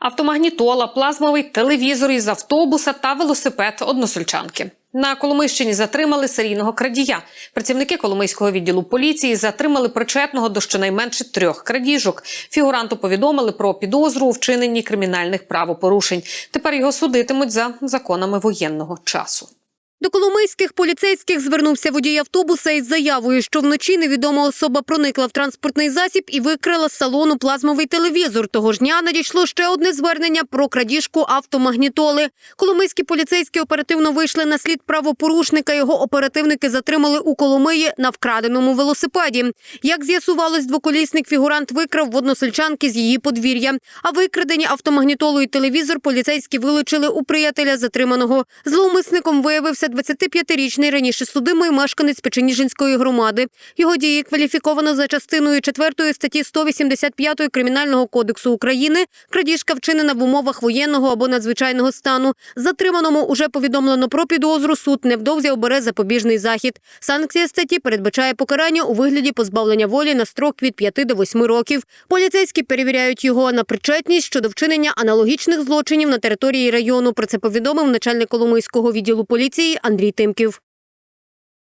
Автомагнітола, плазмовий телевізор із автобуса та велосипед односельчанки. На Коломийщині затримали серійного крадія. Працівники Коломийського відділу поліції затримали причетного до щонайменше трьох крадіжок. Фігуранту повідомили про підозру у вчиненні кримінальних правопорушень. Тепер його судитимуть за законами воєнного часу. До коломийських поліцейських звернувся водій автобуса із заявою, що вночі невідома особа проникла в транспортний засіб і викрала з салону плазмовий телевізор. Того ж дня надійшло ще одне звернення про крадіжку автомагнітоли. Коломийські поліцейські оперативно вийшли на слід правопорушника. Його оперативники затримали у Коломиї на вкраденому велосипеді. Як з'ясувалось, двоколісник фігурант викрав в односельчанки з її подвір'я. А викрадені автомагнітолу і телевізор поліцейські вилучили у приятеля затриманого. Зловмисником виявився 25-річний раніше судимий мешканець Печеніжинської громади. Його дії кваліфіковано за частиною 4 статті 185 Кримінального кодексу України. Крадіжка вчинена в умовах воєнного або надзвичайного стану. Затриманому уже повідомлено про підозру. Суд невдовзі обере запобіжний захід. Санкція статті передбачає покарання у вигляді позбавлення волі на строк від 5 до 8 років. Поліцейські перевіряють його на причетність щодо вчинення аналогічних злочинів на території району. Про це повідомив начальник Коломийського відділу поліції Андрій Тимків.